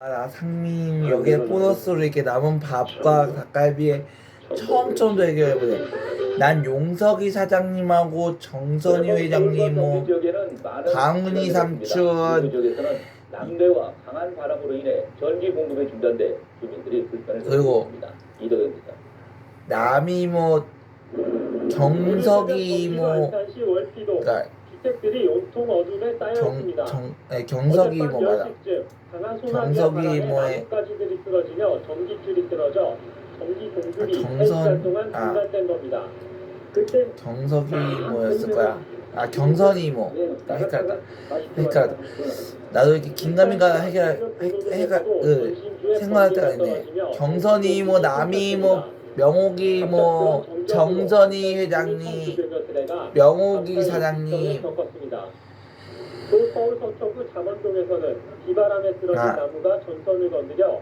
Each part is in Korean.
아, 나 상민 여기에 보너스로 이렇게 남은 밥과 닭갈비에 처음 처음 얘기해보네. 난 용석이 사장님하고 정선희 회장님 뭐 강훈이 삼촌 남대와 강한 바람으로 인해 전기 공급이 중단돼 주민들이 불편을 그리고 겪습니다. 이도현입니다. 남이 뭐 정석이 뭐 그러니까 주택들이 온통 어둠에 쌓여있습니다. 경, 정, 네, 경석이 뭐 맞아. 경석이 뭐에- 나뭇가지들이 쓰러지며 전기줄이 쓰러져 전기 공급이 아, 시간 동안 아. 중단된 겁니다. 그때 경석이 뭐였을 거야. 아 경선이 뭐. 나 헷갈렸다. 헷갈렸다. 나도 이렇게 긴가민가 해결 해- 해가 그 생각할 때가 있네. 경선이 뭐 남이 뭐 명옥이 뭐 정선이 회장님 명옥이 사장님 또 서울 서초구 잠원동에서는 비바람에 쓰러진 아. 나무가 전선을 건드려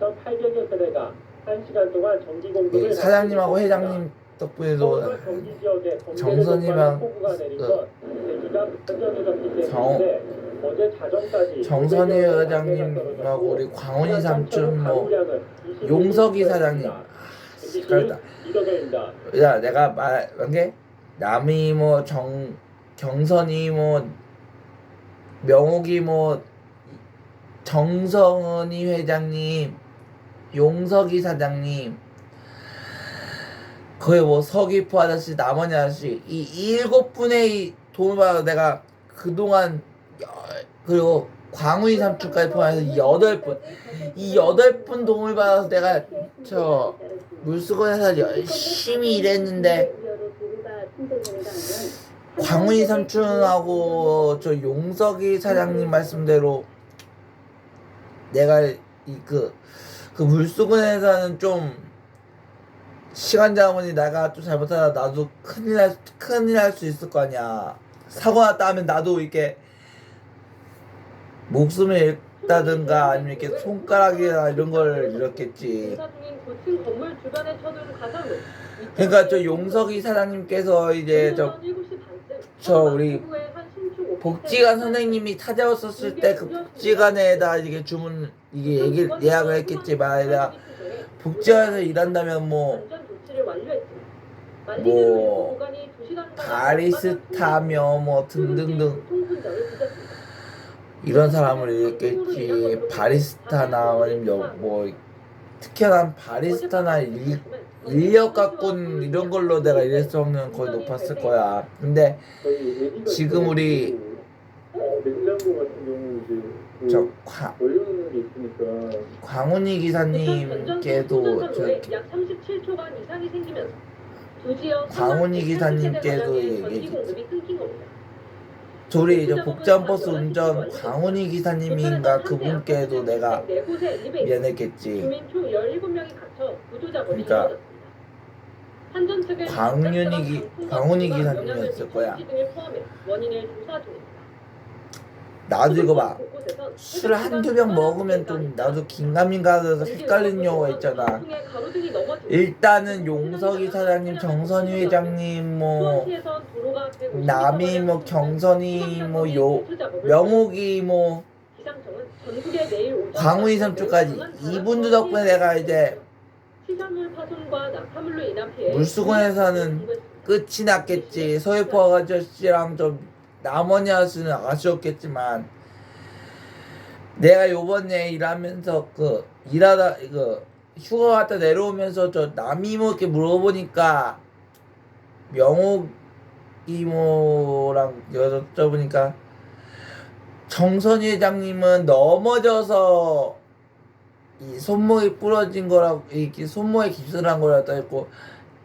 2,800여 세대가 1시간 동안 전기 공급을 예, 사장님하고 회장님 덕분에도 정선이랑 정- 정선희 500여 개가 회장님하고 우리 광원이 삼촌 뭐 가구량은 26 용석이. 사장님 아, 헷갈렸다. 이덕현입니다. 야 내가 말한 게 남이 뭐 정 경선이 뭐 명옥이 뭐 정성은이 회장님 용석이 사장님 거의 뭐 서귀포 아저씨 남원이 아저씨 이 일곱 분의 도움을 받아 내가 그동안 여- 그리고 광훈이 삼촌까지 포함해서 여덟 분 이 여덟 분 도움을 받아서 내가 저 물수건에서 열심히 일했는데 광훈이 삼촌하고 저 용석이 사장님 말씀대로 내가 이그 그 물수건에서는 좀 시간 자문이 내가 좀 잘못하다 나도 큰일 날 큰일 할수 있을 거 아니야. 사고 났다 하면 나도 이렇게 목숨을 잃다든가 아니면 이렇게 손가락이나 이런 걸 잃었겠지. 공사 중인 고층 건물 주변에 쳐둔 가상으로 그러니까 저 용석이 사장님께서 이제 저저 우리 복지관 선생님이 찾아왔었을 때 그 복지관에다 이게 주문 이게 얘기 예약을 했겠지만 내가 복지관에서 일한다면 뭐 뭐 바리스타며 뭐 등등등 이런 사람을 일겠지 바리스타나 아니면 뭐 특히나 바리스타나 일, 인력 갖고는 이런 걸로 내가 일했을 확률은 거의 높았을 거야. 근데 지금 우리 저 과, 광훈이 기사님께도 저렇게 약 37초간 이상이 생기면서 두 지역 광훈이 기사님께도 얘기했 지. 저리 저 복장버스 운전 광훈이 기사님인가 그분께도 내가 미안했겠지 주민 총 17명이 갇혀 구조작업이 그러니까 광윤이 기- 광훈이 기사님이었을 거야. 나도 이거 봐 술 한두 병 먹으면 좀 나도 긴가민가 해서 헷갈리는 경우가 있잖아 일단은 용석이 사장님 정선희 회장님 뭐 수원시에선 도로가 150m 남이 뭐 경선이 뭐 요 명옥이 뭐 광훈이 삼촌까지 이분들 덕분에 내가 이제 물수건에서는 끝이 났겠지. 서해포 아저씨랑 좀 남원이 아저씨는 아쉬웠겠지만 내가 요번에 일하면서 그 일하다 그 휴가 갔다 내려오면서 저 남이모 이렇게 물어보니까 명옥 이모랑 여쭤보니까 정선희 회장님은 넘어져서 이 손목이 부러진 거라고 이렇게 손목에 깁스를 한 거였다 했고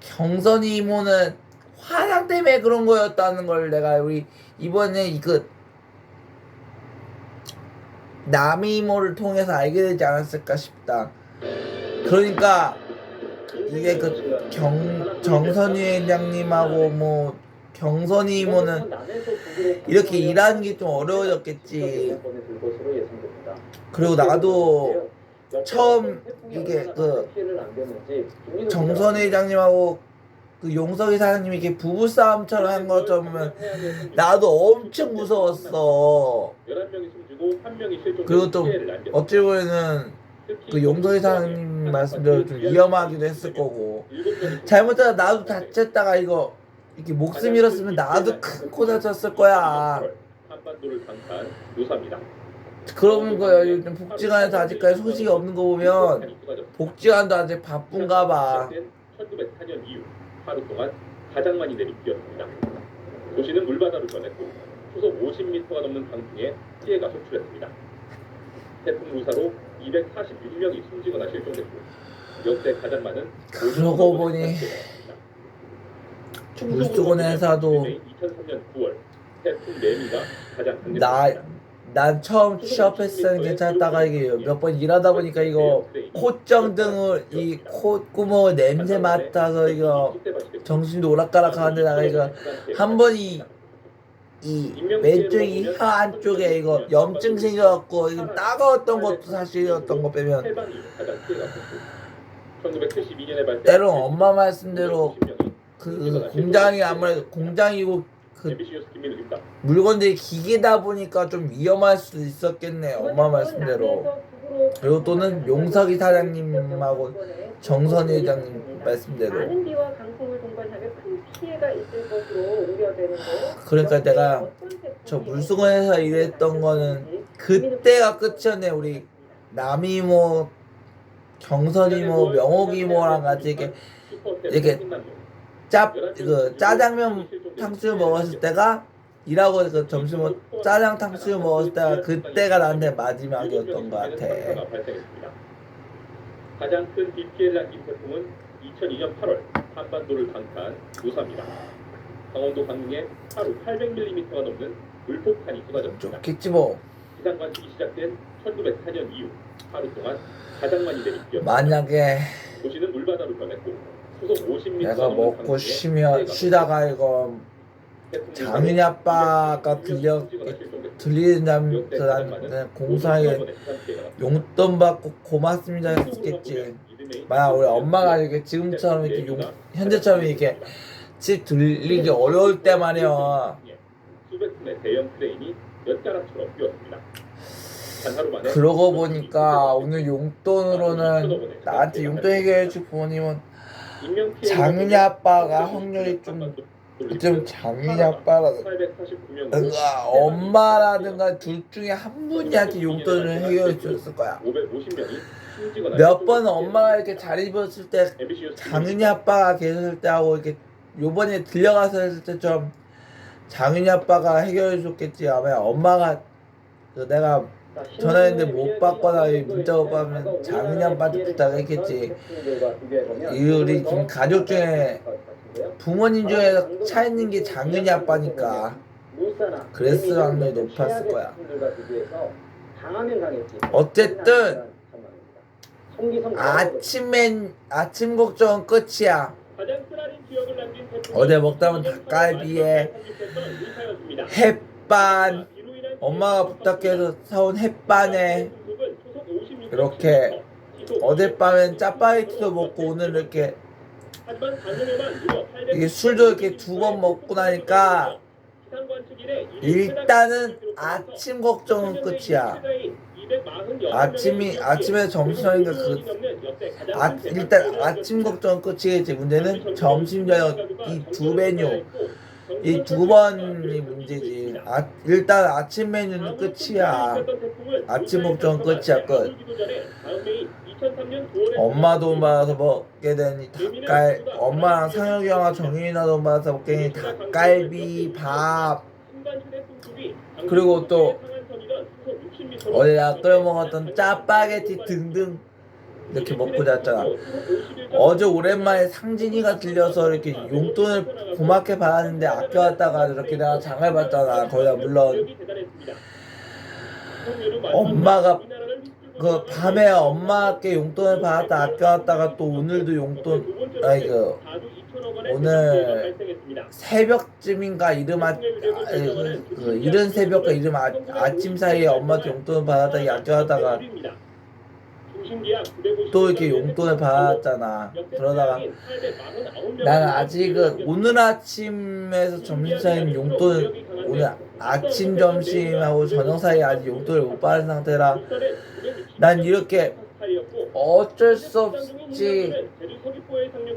경선이 이모는 화상 때문에 그런 거였다는 걸 내가 우리 이번에 이그 남이 이모를 통해서 알게 되지 않았을까 싶다. 그러니까 이게 그 경 정선희 회장님하고 뭐 경선이 이모는 이렇게 일하는 게 좀 어려워졌겠지. 그리고 나도 처음 이게 그 정선 회장님하고 그 용석이 사장님이 이렇게 부부싸움처럼 한 것처럼 나도 엄청 무서웠어. 11명이 숨지고 1명이 실종 그리고 또 어찌 보면은 그 용석이 사장님 말씀대로 좀 위험하기도 했을 거고. 잘못하다 나도 다쳤다가 이거 이렇게 목숨 잃었으면 나도 큰 코 다쳤을 거야. 한반도를 강타한 유사입니다. 그런 거야. 요즘 복지관에서 아직까지 소식이 없는 거 보면 복지관도 아직 바쁜가 봐. 1904년 이후 하루 동안 가장 많이 내린 비였습니다. 도시는 물바다로 변했고 초속 50m가 넘는 강풍에 피해가 속출했습니다. 태풍 루사로 246명이 숨지거나 실종됐고 역대 가장 많은 그러고 보니 물수건 회사도 2003년 9월 태풍 레미가 가장 나, 난 처음 취업했을 때는 괜찮다가 이게 몇 번 일하다 보니까 이거 콧정 등을 이 콧구멍을 냄새 맡아서 이거 정신도 오락가락 하는데 나가 이거 한 번이 이 왼쪽이 혀 안쪽에 이거 염증 생겨갖고 이거 따가웠던 것도 사실이었던 거 빼면 해방이 가장 피해가 컸고 1972년에 발생 때론 엄마 말씀대로 그 공장이 아무래도 공장이고 그 김민우입니다. 물건들이 기계다 보니까 좀 위험할 수도 있었겠네 엄마 말씀대로 그리고 또는 용석이 사장님하고 정선희 회장님 말씀대로. 그러니까 내가 저 물수건에서 일했던 거는 그때가 끝이었네 우리 남이모 정선이모 명옥이모랑 같이 이렇게 이렇게 짭그 짜장면 탕수육 먹었을 때가 일하고 그 점심은 짜장 탕수육 먹었을 때가 그때가 나한테 마지막이었던 것 같아. 가장 큰비 피해를 남긴 태풍은 2002년 8월 한반도를 강타한 무사입니다. 강원도 강릉에 하루 800mm가 넘는 물폭탄이 쏟아졌습니다. 좋겠지 뭐 기상 관측이 시작된 1904년 이후 하루 동안 가장 많이 내린 비였습니다. 만약에 도시는 물바다로 변했고 초속 50m 내가 먹고 쉬면 쉬다가 이거 장윤이 아빠가 들려 들리는 잠들한테 공사에 용돈 받고 고맙습니다 했겠지. 만약 우리 엄마가 이렇게 지금처럼 이렇게 용, 현재처럼 이렇게 집 들리기 어려울 때 말이야. 수백 톤의 대형 크레인이 엿가락처럼 뛰었습니다. 단 하루 만에 그러고 보니까 오늘 용돈으로는 나한테 용돈 얘기해줄 부모님은 인명 피해가 장윤이 아빠가 확률이 좀 좀 장윤이 아빠라든가 849명 엄마라든가 둘 중에 한 분이한테 용돈을 해결해 줬을 거야. 550명이 숨지거나 몇번 엄마가 이렇게 잘 입었을 때 장윤이 아빠가 계셨을 때하고 이렇게 요번에 들려가서 했을 때 좀 장윤이 아빠가 해결해 줬겠지 아마 엄마가 그 내가 전화했는데 못 받거나 이 문자 못 받으면 장윤이 아빠한테 부탁했겠지 이 우리 지금 가족 중에 부모님 중에 차 있는 게 장윤이 아빠니까 그랬을 확률이 높았을 거야 어쨌든 아침엔 아침 걱정은 끝이야 어제 먹다 보면 닭갈비에. 햇반 엄마가 부탁해서 사온 햇반에 이렇게 어젯밤엔 짜파게티도 먹고 오늘 이렇게 이게 술도 이렇게 두 번 먹고 나니까 일단은 아침 걱정은 끝이야. 아침이 아침에 점심인가 그 아, 일단 아침 걱정은 끝이겠지. 문제는 점심 저녁 이 두 메뉴 이 두 번이 문제지. 아, 일단 아침 메뉴는 끝이야. 아침 걱정은 끝이야 끝. 엄마 돈 받아서 먹게 되니 닭갈 엄마랑 상혁이 형아 정윤이나 돈 받아서 먹게 되니 닭갈비 밥 그리고 또나 끓여 먹었던 짜파게티 등등 이렇게 먹고 잤잖아. 어제 오랜만에 상진이가 들려서 이렇게 용돈을 고맙게 받았는데 아껴왔다가 이렇게 내가 장을 봤잖아. 거기다 물론 엄마가 그 밤에 엄마께 용돈을 받았다 아껴왔다가 또 오늘도 용돈 아니 그 오늘 새벽쯤인가 이름 아, 그, 그 이른 새벽과 이른 아, 아침 사이에 엄마한테 용돈을 받았다 아껴왔다가 중심기약 950 또 이렇게 용돈을 받았잖아. 그러다가 난 아직은 오늘 아침에서 점심사인 용돈 오늘 아침 점심하고 저녁 사이에 아직 용돈을 못 받은 상태라 난 이렇게 어쩔 수 없이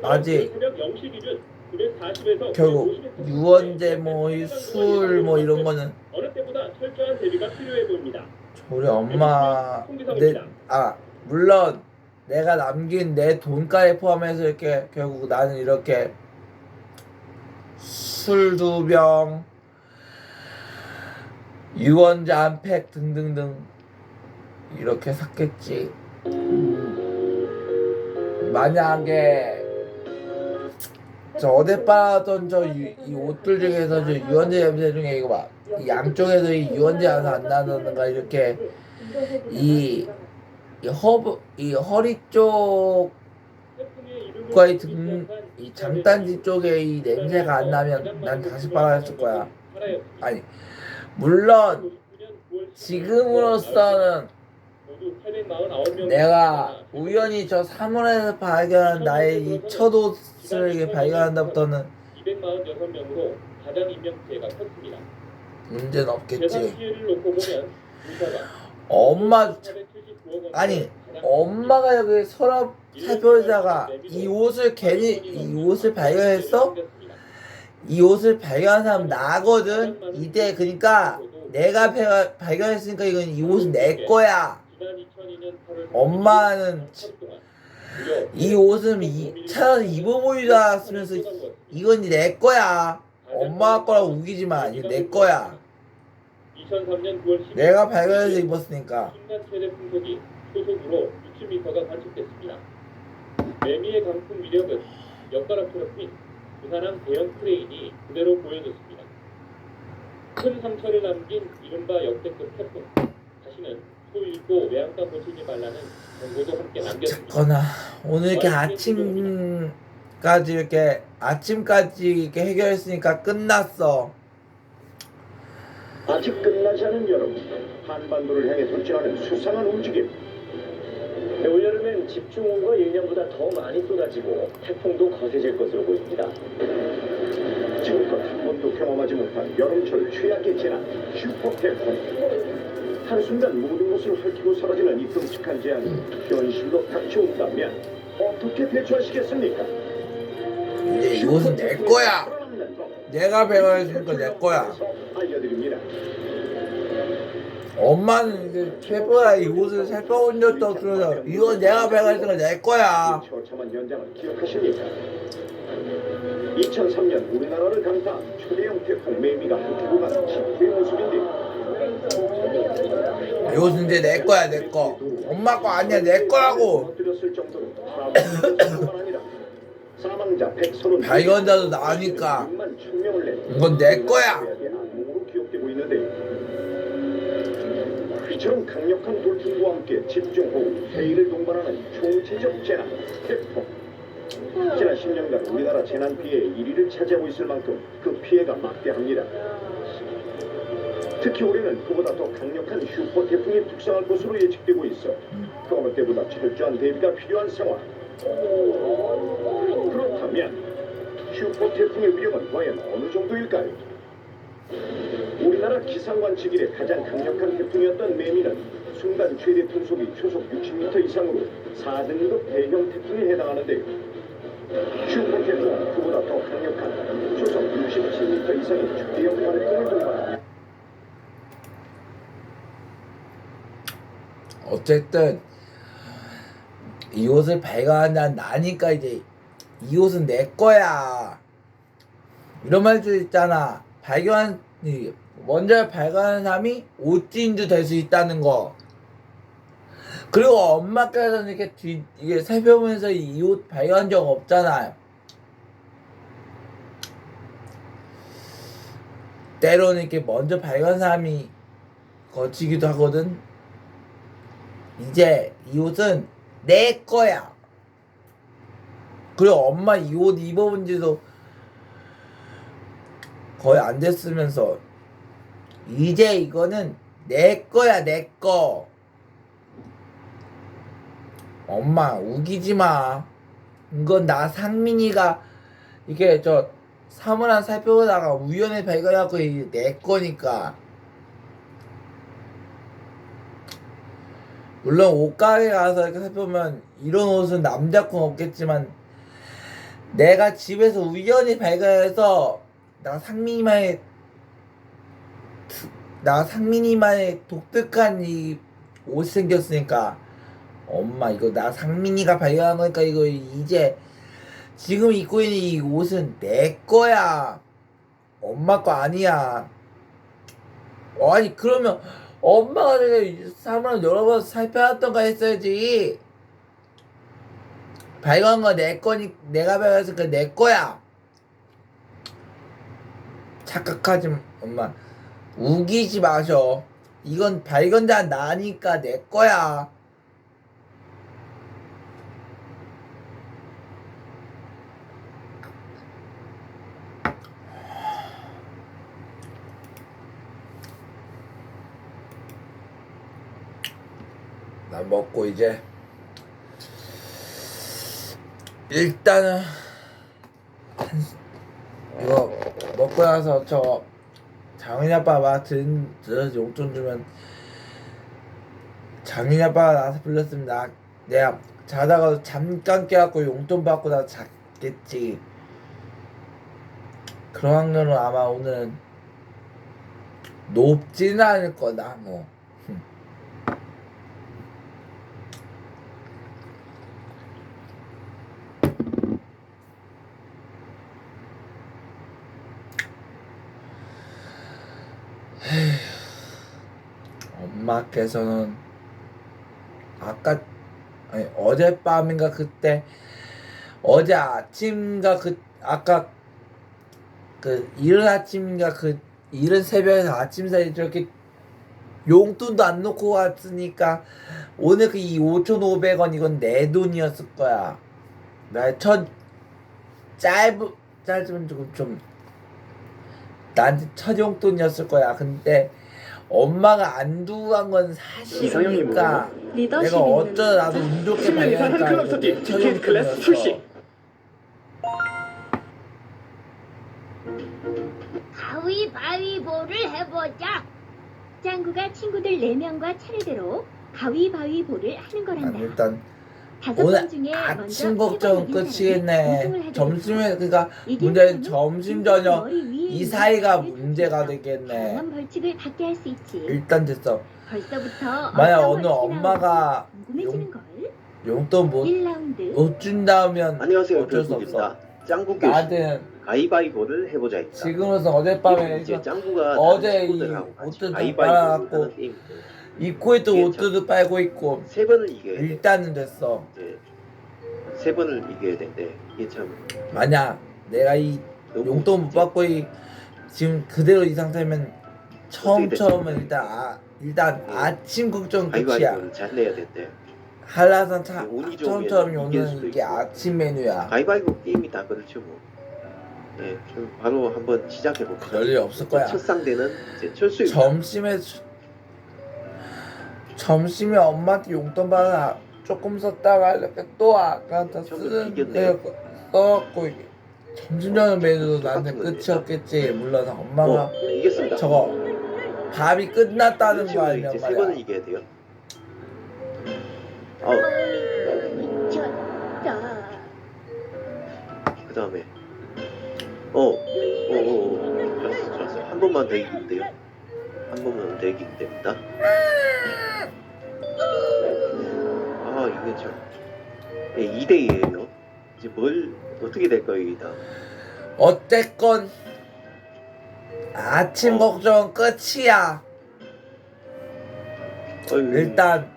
아직 결국 유언제 뭐술뭐 이런 거는. 우리 엄마 내아 물론 내가 남긴 내 돈까지 포함해서 이렇게 결국 나는 이렇게 술 두 병 유언제 한팩 등등등 이렇게 샀겠지 음, 만약에 저 어제 빨았던 저이 옷들 중에서 저 유언제 냄새 중에 이거 봐. 이 양쪽에서 이 유언제 하나 안 나는가 이렇게 이, 이 허브 이 허리 쪽과 이 등, 이 장단지 쪽에 이 냄새가 안 나면 난 다시 빨았을 거야. 아니 물론 지금으로서는 내가 우연히 저 사물에서 발견한 나의 이 첫 옷을 발견한다부터는 246명으로 가장 인명 피해가 컸습니다. 문제는 없겠지. 엄마 479억 원 아니 엄마가 여기 서랍 살펴보다가 이 옷을 괜히 이 옷을 발견했어? 이 옷을 발견한 사람 나거든. 이때 그러니까 내가 배- 발견했으니까 이건 이 옷은 내 거야. 지난 2002년 8월 엄마는 이 옷은 이 차라리 입어보이다 쓰면서 이건 내 거야. 엄마 거라고 우기지 마. 이거 내 거야. 2003년 9월 10일 내가 발견해서 입었으니까. 순간 최대 풍속이 초속으로 60m가 관측됐습니다. 매미의 강풍 위력은 엿가락처럼 핀 부산항 대형 크레인이 그대로 보여줬습니다. 큰 상처를 남긴 이른바 역대급 태풍. 다시는 소 잃고 외양간 고치지 말라는 경고도 함께 남겼습니다. 어쨌거나 오늘 이렇게 아침까지 이렇게 아침까지 이렇게 해결했으니까 끝났어. 아직 끝나지 않은 여름 한반도를 향해 돌진하는 수상한 움직임 올여름엔 집중호우가 예년보다 더 많이 쏟아지고 태풍도 거세질 것으로 보입니다. 지금껏 한 번도 경험하지 못한 여름철 최악의 재난 슈퍼 태풍 한순간 모든 것을 헐키고 사라지는 이 끔찍한 재앙이 현실로 닥쳐온다면 어떻게 대처하시겠습니까? 이제 이 옷은 내 거야. 내가 배워했으니까 내 거야. 엄마는 이제 최보야 이 옷을 살펴본 적도 없으면서 이거 내가 배워했으니까 내 거야. 이 처참한 현장을 기억하십니까? 2003년 우리나라를 강타한 초대형 태풍 매미가 흩고 간 직후의 모습인데 이 옷은 이제 내 거야 내 거. 엄마 거 아니야 내 거라고. 사망자 130 발견자도 나오니까 6만 1000명을 낸 이건 내 거야. 악몽으로 기억되고 있는데 이처럼 강력한 돌풍과 함께 집중호우, 해일을 동반하는 총체적 재난, 태풍 지난 10년간 우리나라 재난 피해의 1위를 차지하고 있을 만큼 그 피해가 막대합니다. 특히 올해는 그보다 더 강력한 슈퍼 태풍이 북상할 것으로 예측되고 있어 그 어느 때보다 철저한 대비가 필요한 상황. 그렇다면 슈퍼 태풍의 위력은 과연 어느 정도일까요? 우리나라 기상관측 이래 가장 강력한 태풍이었던 매미는 순간 최대 풍속이 초속 60m 이상으로 4등급 대형 태풍에 해당하는데 슈퍼 태풍은 그보다 더 강력한 초속 67m 이상의 초대형 태풍을 동반합니다. 어쨌든 이 옷을 발견한 나니까 이제 이 옷은 내 거야. 이런 말도 있잖아. 발견한 이 먼저 발견한 사람이 옷진주 될수 있다는 거. 그리고 엄마께서는 이렇게 뒤 이게 살펴보면서 이 옷 발견한 적 없잖아요. 때로는 이렇게 먼저 발견한 사람이 거치기도 하거든. 이제 이 옷은 내 거야. 그리고 엄마 이 옷 입어본 지도 거의 안 됐으면서 이제 이거는 내 거야 내 거. 엄마 우기지 마. 이건 나 상민이가 이게 저 사물함 살펴보다가 우연히 발견하고 내 거니까. 물론 옷가게 가서 이렇게 살펴보면 이런 옷은 남자 건 없겠지만 내가 집에서 우연히 발견해서 나 상민이만의 두- 나 상민이만의 독특한 이 옷이 생겼으니까 엄마 이거 나 상민이가 발견한 거니까 이거 이제 지금 입고 있는 이 옷은 내 거야. 엄마 거 아니야. 아니 그러면 엄마가 내가 사람을 여러 번 살펴봤던가 했어야지. 발견한 거 내 거니 내가 발견했으니까 내 거야. 착각하지 마, 엄마. 우기지 마셔. 이건 발견자 나니까 내 거야 나 먹고 이제 일단은 한- 이거 먹고 나서 저 장인 아빠가 든 들어서 용돈 주면 장인 아빠가 나서 불렀습니다. 내가 자다가 잠깐 깨갖고 용돈 받고 나 잤겠지. 그런 확률은 아마 오늘은 높지는 않을 거다 뭐. 엄마께서는 아까 아니 어젯밤인가 그때 어제 아침인가 그 아까 그 이른 아침인가 그 이른 새벽에서 아침 사이 저렇게 용돈도 안 놓고 왔으니까 오늘 그 이 5,500원 이건 내 돈이었을 거야. 나첫 짧은 짧으면 조금 좀 나한테 첫 용돈이었을 거야. 근데 엄마가 안 두고 간건 사실이니까 리더십 내가 있는 어쩌다 나도 운 좋게 클럽 첫 디케이트 클래스. 출시. 가위바위보를 해보자. 짱구가 친구들 4명과 차례대로 가위바위보를 하는 난 거란다. 일단 다섯 오늘 명 중에 아침 먼저 걱정 끝이겠네. 점심에 그러니까 이긴 문제 사람은 점심 저녁 이 사이가 문제가 되겠네. 다양한 벌칙을 받게 할 수 있지. 일단 됐어. 벌써부터 만약 어떤 벌칙이 엄마가 나올지 궁금해지는 걸. 용돈 못, 1라운드 못 준다면 안녕하세요 어쩔 수 별국입니다. 없어. 짱구 나한테는 가위바위보를 해보자입니다. 지금으로서 어젯밤에 이제 짱구가 어제 다른 이 친구들하고 같이 옷도 좀 가위바위보를 빨아갖고 하는 게임인데 이게 옷도 빨고 있고 세 번을 이겨야 돼. 일단은 됐어. 이제 세 번을 이겨야 되는데 이게 참 만약 내가 이 너무 용돈 못 받고 이 지금 그대로 이 상태면 처음 어떻게 처음은? 일단 아, 일단 네. 아침 걱정 끝이야. 잘 내야 된대. 한라산 차 운이 처음 좋으면 처음 이길 오는 수도 이게 있고. 아침 메뉴야. 가위바위보 게임이 다 그렇죠 뭐. 네, 그럼 바로 한번 시작해 볼까요? 별일 없을 거야. 첫 상대는 이제 철수입니다. 점심에 수- 점심에 엄마한테 용돈 받아 조금 썼다가 이렇게 또 아까한테 쓰는 이겼네. 데 써갖고 이게 점심 저녁 메뉴도 나한테 거네. 끝이었겠지. 물론 엄마가 어, 이겼습니다. 저거 밥이 끝났다는. 거 알면 이제 세 번을 말이야. 이겨야 돼요. 어, 미쳤다. 그 다음에 어, 어, 어, 어, 좋았어, 좋았어. 한 번만 더 이기면 돼요. 한 번만 더 이기면 됩니다. 아, 이게 참. 예, 2대2에요. 이제 뭘, 어떻게 이 다음? 어쨌건 아침 어. 걱정 끝이야. 어휴, 일단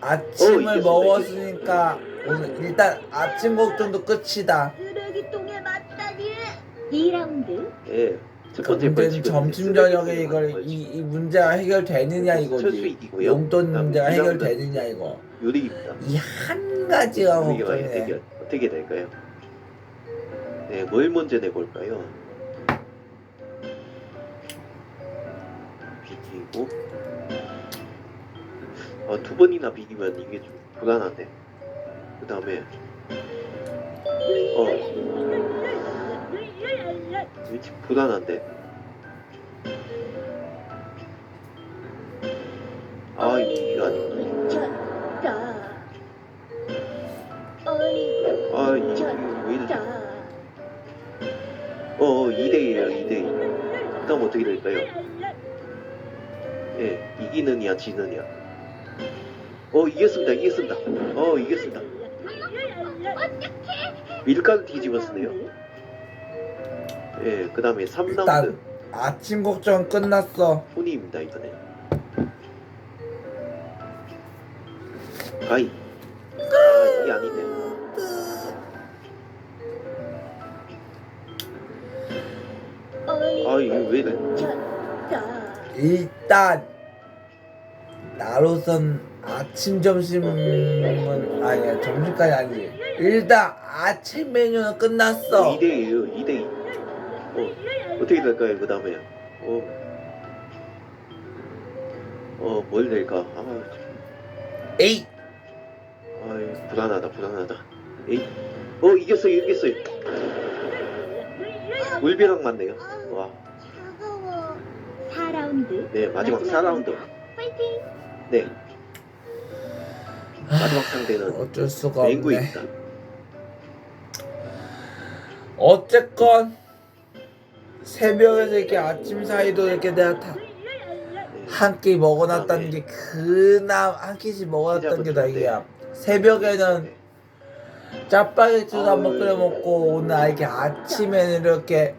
아침을 이겼습니다, 먹었으니까 오늘 일단 아침 걱정도 끝이다. 쓰레기통에 맞다니. 2라운드. 예. 첫그 번째 문제는 점심 저녁에 이걸. 이, 이 문제가 해결되느냐 철수 이거지. 용돈 문제가 이라운드 해결되느냐 이거. 요리입니다. 이 한 가지가 요리가 걱정이네. 해결, 어떻게 될까요? 네, 뭘 먼저 내볼까요? 비키고 어, 두 번이나 비기면 이게 좀 불안한데. 그 다음에 어 위치 불안한데. 아 이거 아니구 어떻게 될까요? 예 이기느냐 지느냐 어 이겼습니다 이겼습니다. 어 이겼습니다. 밀가루 뒤집어 쓰네요. 예 그 다음에 3라운드. 일단 아침 걱정 끝났어. 혼이입니다 이번에. 가이. 아 이게 아니네 어 아 이게 왜 이래. 일단 나로선 아침 점심은 아니야 점심까지 아니지. 일단 아침 메뉴는 끝났어. 2대2에요 2대2 어 어떻게 될까요 그 다음에 어 어, 뭘 낼까? 아, 에이 아이, 불안하다, 불안하다. 에이, 어, 이겼어요, 이겼어요. 물벼락 맞네요. 와, 차가워. 4라운드. 네, 마지막 4라운드. 파이팅. 네. 마지막 상대는 어쩔 수가 없네. 맹구입니다. 어쨌건 새벽에서 이렇게 아침 사이도 이렇게 내가 다 네. 한 끼 먹어놨다는 게 그나마 한 끼씩 먹어놨다는 게 다행이야. 새벽에는 짜파게티도 한번 끓여 먹고 오늘 이렇게 아침에는 이렇게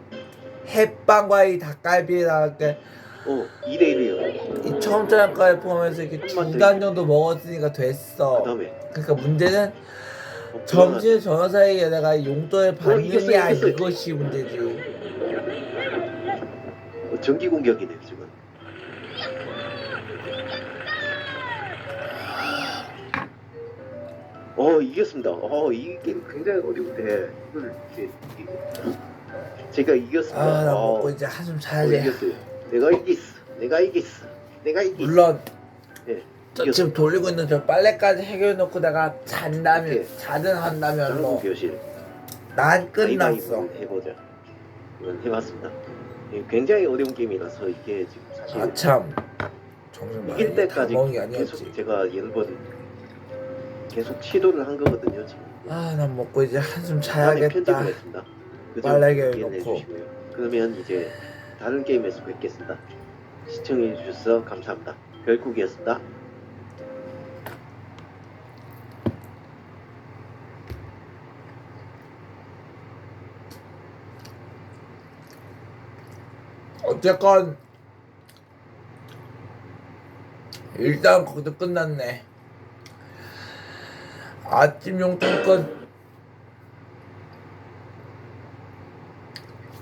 햇빵과 이 닭갈비에다가 이렇게 어, 2대 1이에요. 이 처음장까지 포함해서 이렇게 두단 정도 먹었으니까 그 됐어. 다음에, 그러니까 문제는 어, 점심 저녁 사이에 내가 용돈을 받느냐 이겼어요, 이겼어요. 이것이 문제지. 어, 전기 공격이네요, 지금. 어, 이겼습니다. 어, 이게 굉장히 어려운데, 이걸 이렇게, 이기고. 제가 이겼습니다. 아나 어, 먹고 이제 한숨 어, 자야지. 이겼어요. 내가 이겼어. 내가 이겼어. 내가 이겼어. 물론 예. 저 이겼어. 지금 돌리고 있는 저 빨래까지 해결해 놓고 내가 잔다면 오케이. 자든 한다면 짱구 뭐 교실. 난 끝났어. 가위바위보 해보자. 이건 해봤습니다. 이게 굉장히 어려운 게임이라서 이게 지금 사실 아참 정신 이길 많이 때까지 먹은 게 계속 아니었지. 제가 여러 번 계속 시도를 한 거거든요. 지금 아 난 먹고 이제 한숨 다음에 편집을 자야겠다. 했습니다. 그죠? 빨래개 이해해 놓고. 주시고요. 그러면 이제 다른 게임에서 뵙겠습니다. 시청해 주셔서 감사합니다. 별국이었습니다. 어쨌건 일단 거기서 끝났네. 아침 용돈 끝.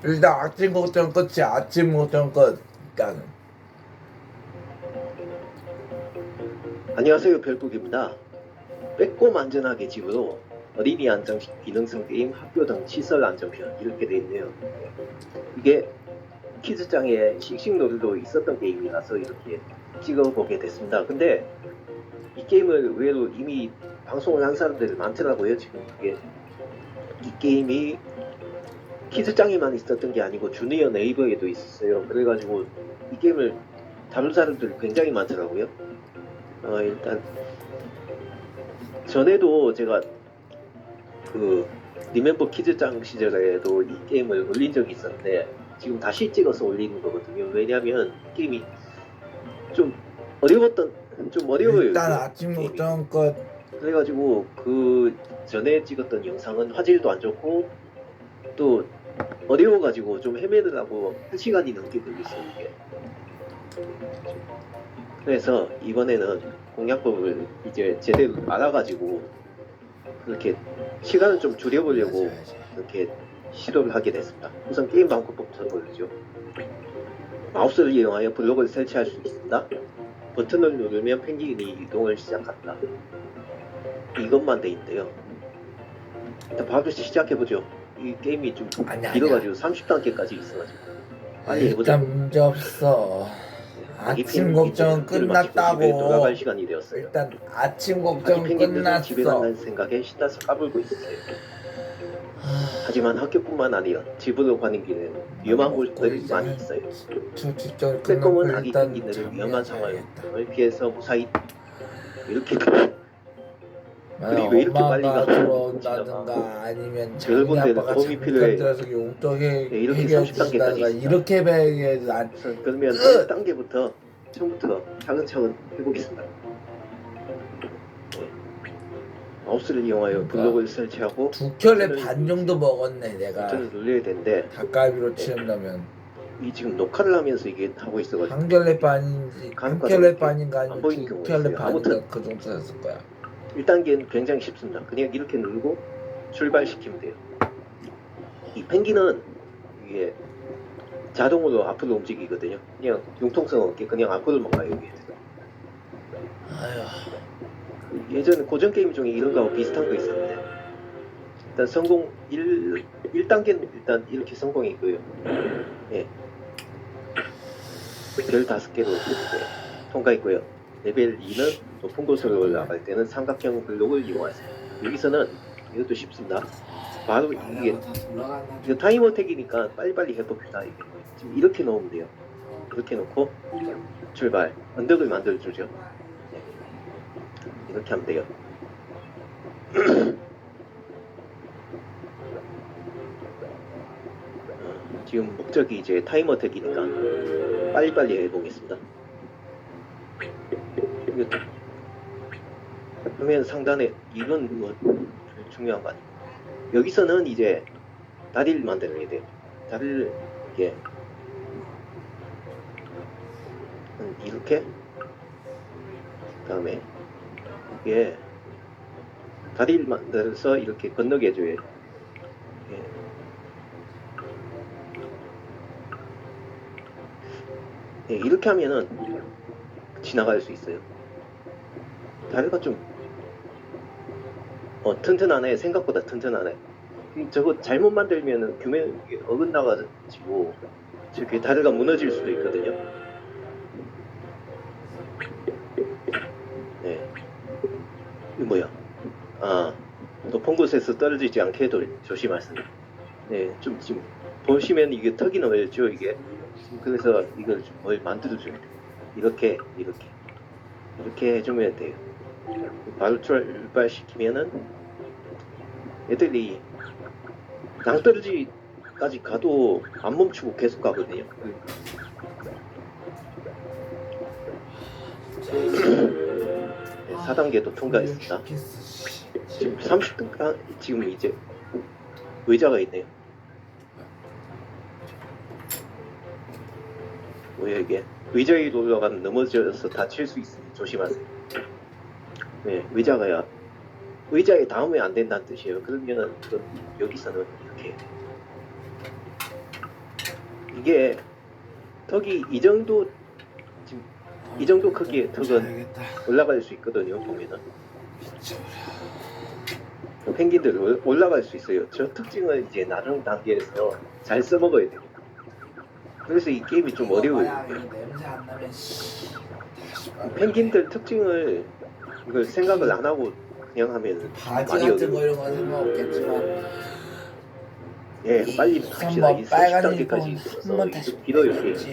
일단 아침 걱정 끝이 아침 걱정 끝. 일단은. 안녕하세요 별국입니다. 빼꼼 안전하게 집으로 어린이 안정식 기능성 게임 학교 등 시설 안정편 이렇게 돼 있네요. 이게 키즈장에 씩씩 놀이도 있었던 게임이라서 이렇게 찍어보게 됐습니다. 근데 이 게임을 의외로 이미 방송을 한 사람들이 많더라고요. 지금 그게 이 게임이 키즈장에만 있었던 게 아니고 주니어 네이버에도 있었어요. 그래가지고 이 게임을 다룬 사람들이 굉장히 많더라고요. 어, 일단 전에도 제가 그 리멤버 키즈짱 시절에도 이 게임을 올린 적이 있었는데 지금 다시 찍어서 올리는 거거든요. 왜냐하면 이 게임이 좀 어려웠던 좀 어려워요. 일단 그 아침 게임이. 그래가지고 그 전에 찍었던 영상은 화질도 안 좋고 또 어려워가지고 좀 헤매느라고 한 시간이 넘게 걸렸어요 이게. 그래서 이번에는 공략법을 이제 제대로 알아가지고 그렇게 시간을 좀 줄여보려고 이렇게 시도를 하게 됐습니다. 우선 게임 방법부터 보여주죠. 마우스를 이용하여 블록을 설치할 수 있습니다. 버튼을 누르면 펭귄이 이동을 시작한다. 이것만 돼 있는데요. 일단 바로 시작해보죠. 이 게임이 좀 아니야, 길어가지고 30단계까지 있어가지고 빨리 해보자. 일단 문제 없어. 아침 걱정은 끝났다고. 돌아갈 시간이 되었어요. 일단 아침 아기 걱정 펭귄들은 집에 끝났어. 간다는 생각에 신나서 까불고 있어요. 하, 하지만 학교뿐만 아니라 집으로 가는 길에는 위험한 곳들이 이제 많이 있어요. 저 직접 빼꼼은 끝나고 아기 일단 펭귄들을 위험한. 상황을 피해서 무사히 이렇게 만약 왜 이렇게 빨리 가서 들어온다든가 아니면 자기 아빠가 도움이 필요해. 들어서 용돈 해 네, 이렇게 해결해 30 단계까지 주다가 있습니다. 이렇게 해야지 난 우선 그러면 끝! 1단계부터 처음부터 차근차근 해보겠습니다. 네. 마우스를 이용하여 블록을 설치하고 두 켤레 반 정도 먹었네 내가 버튼을 눌러야 되는데 닭갈비로 치른다면 이 지금 녹화를 하면서 이게 하고 있어가지고 한 켤레 반인지 한 켤레 반인가 안 아니면 보이는 두 경우가 켤레 있어요. 반인가 아무튼 그 정도 됐을 거야 1단계는 굉장히 쉽습니다. 그냥 이렇게 누르고 출발시키면 돼요. 이 펭귄은 이게 자동으로 앞으로 움직이거든요. 그냥 융통성 없게 그냥 앞으로만 가요. 아휴 예전에 고전 게임 중에 이런 거하고 비슷한 거 있었는데 일단 성공 1, 1단계는 일단 이렇게 성공이고요. 예. 별 다섯 개로 통과했고요. 레벨 2는 높은 곳으로 올라갈 때는 삼각형 블록을 이용하세요. 여기서는 이것도 쉽습니다. 바로 이게 이거 타이머 택이니까 빨리빨리 해봅시다. 이게. 지금 이렇게 놓으면 돼요. 이렇게 놓고 출발. 언덕을 만들어주죠. 네. 이렇게 하면 돼요. 어, 지금 목적이 이제 타이머 택이니까 빨리빨리 해보겠습니다. 이거 그러면 상단에 이건 뭐 중요한 거 아니에요. 여기서는 이제 다리를 만들어야 돼요. 다리를 이렇게 한 이렇게 그다음에 이게 다리를 만들어서 이렇게 건너게 해줘요. 예. 예, 이렇게 하면은 지나갈 수 있어요. 다리가 좀 어, 튼튼하네. 생각보다 튼튼하네. 이- 저거 잘못 만들면은 규명이 어긋나가지고 저게 다리가 무너질 수도 있거든요. 네. 이거 뭐야? 아, 높은 곳에서 떨어지지 않게 도 조심하세요. 네, 좀 지금 보시면 이게 턱이 넓죠, 이게. 그래서 이걸 좀뭘 만들어줘야 돼요. 이렇게, 이렇게. 이렇게 해주면 돼요. 바로 출발시키면은 애들이 낭떠러지까지 가도 안 멈추고 계속 가거든요. 네, 4단계도 통과했습니다. 지금 30등 지금 이제 의자가 있네요. 뭐야 이게 의자 위에 올라가면 넘어져서 다칠 수 있으니 조심하세요. 네, 의자가야 의자에 닿으면 안 된다는 뜻이에요. 그러면은 그 여기서는 이렇게 이게 턱이 이 정도 지금 이 정도 크기의 턱은 올라갈 수 있거든요. 보면은 펭귄들 올- 올라갈 수 있어요. 저 특징을 이제 나중 단계에서 잘 써먹어야 돼요. 그래서 이 게임이 좀 어려워요. 씨. 펭귄들 특징을 이걸 생각을 안 하고 그냥 하면 바지 많이 같은 거 어려워요. 이런 건 상관없겠지만 예, 빨리 합시다. 한번 이 빨간 30단계까지 일본 한번 다시 있어서 길어요. 이게. 해야지.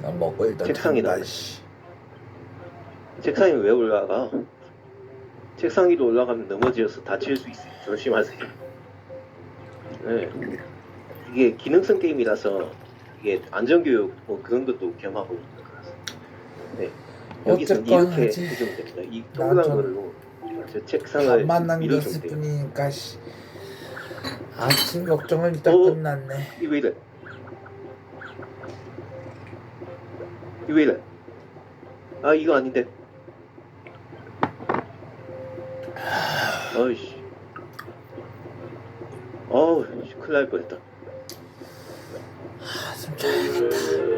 난 먹고 일단 책상에다. 잔다, 씨. 책상에 왜 올라가? 책상 위로 올라가면 넘어져서 다칠 수 있어요. 조심하세요. 네. 이게 기능성 게임이라서 이게 안전교육 뭐 그런 것도 겸하고 있는 거라서. 네. 여기서 어쨌건 이렇게 하지. 해주면 됩니다. 이난 동그란 좀 걸로 저 책상을 밀어주면 남겼을 돼요. 뿐이니까 씨. 아침 걱정은 일단 어? 끝났네 이거 왜 이래? 이거 왜 이래? 아 이거 아닌데. 어이씨. 어우, 큰일 날 뻔했다. 한숨 자야겠다